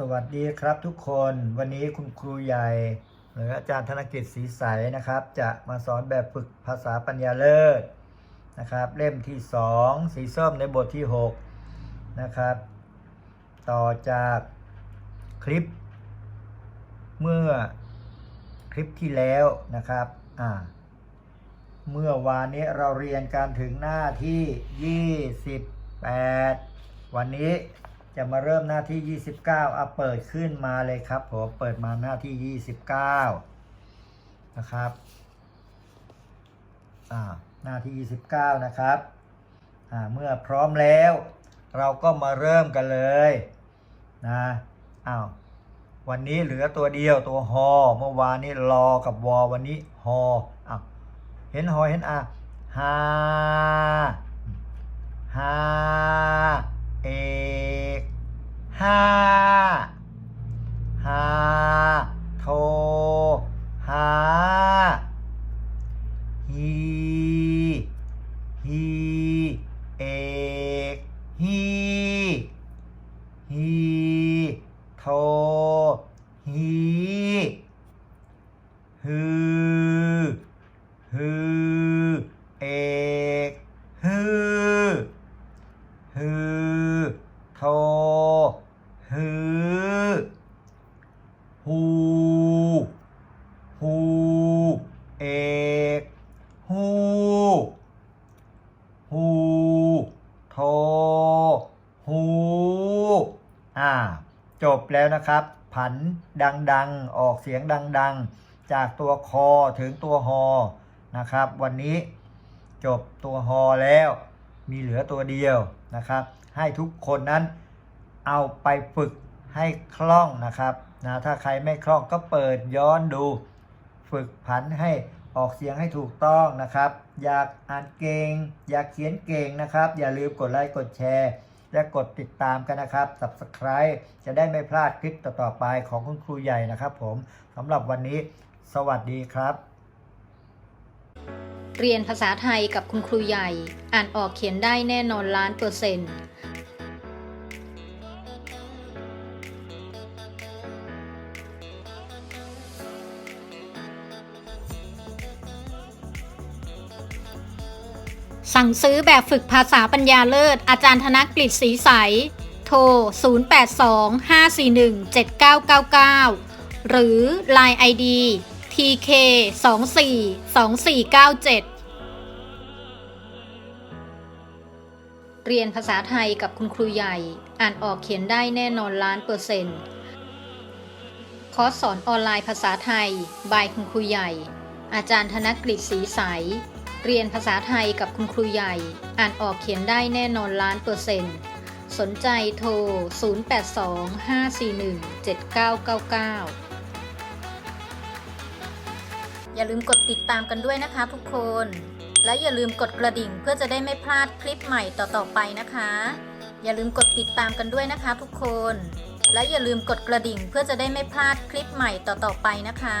สวัสดีครับทุกคนวันนี้คุณครูใหญ่ หรืออาจารย์ธนกิจศรีใสนะครับ จะมาสอนแบบฝึกภาษาปัญญาเลิศนะครับ เล่มที่ 2 สีส้มในบทที่ 6 นะครับ ต่อจากคลิป เมื่อคลิปที่แล้วนะครับอ่าเมื่อวานนี้เราเรียนการถึงหน้าที่ 28 วันนี้ จะมาเริ่มหน้าที่ 29เอาเปิดขึ้นมาเลยครับผมเปิดมาหน้าที่ 29 นะครับอ่าหน้าที่ 29 นะครับอ่าเมื่อพร้อมแล้ว เราก็มาเริ่มกันเลยนะอ้าววันนี้เหลือตัวเดียวตัวฮอเมื่อวานนี้รอกับวอวันนี้ฮออ้าวเห็นฮอเห็นอาฮาฮาเอกห้าฮาโทหา ฮีฮีเอกฮีฮีโทฮีฮือฮือเอกฮือฮือโทฮือฮู ฮูเอกฮูฮูโทฮูอ่า จบแล้วนะครับ ผันดังๆ ออกเสียงดังๆ จากตัวคอถึงตัวฮอนะครับ วันนี้จบตัวฮอแล้ว มีเหลือตัวเดียวนะครับ ให้ทุกคนนั้นเอาไปฝึกให้คล่องนะครับนะถ้าใครไม่คล่องก็เปิดย้อนดู ฝึกผันให้ออกเสียงให้ถูกต้องนะครับ อยากอ่านเก่ง อยากเขียนเก่งนะครับ อย่าลืมกดไลค์กดแชร์ และกดติดตามกันนะครับ Subscribe จะได้ไม่พลาดคลิปต่อๆไปของคุณครูใหญ่นะครับผมสำหรับวันนี้ สวัสดีครับ เรียนภาษาไทยกับคุณครูใหญ่ อ่านออกเขียนได้แน่นอนล้านเปอร์เซ็นต์ สั่งซื้อแบบฝึกภาษาปัญญาเลิศ อาจารย์ธนกฤษศรีใส โทร 0825417999 หรือ Line ID TK 24 2497 เรียนภาษาไทยกับคุณครูใหญ่ อ่านออกเขียนได้แน่นอนล้านเปอร์เซ็นต์คอร์สสอนออนไลน์ภาษาไทย บายคุณครูใหญ่ อาจารย์ธนกฤษศรีใส เรียนภาษาไทยกับคุณครูใหญ่ อ่านออกเขียนได้แน่นอนล้านเปอร์เซ็นต์ สนใจโทร 0825417999 อย่าลืมกดติดตามกันด้วยนะคะทุกคน และอย่าลืมกดกระดิ่งเพื่อจะได้ไม่พลาดคลิปใหม่ต่อๆไปนะคะ อย่าลืมกดติดตามกันด้วยนะคะทุกคน และอย่าลืมกดกระดิ่งเพื่อจะได้ไม่พลาดคลิปใหม่ต่อๆไปนะคะ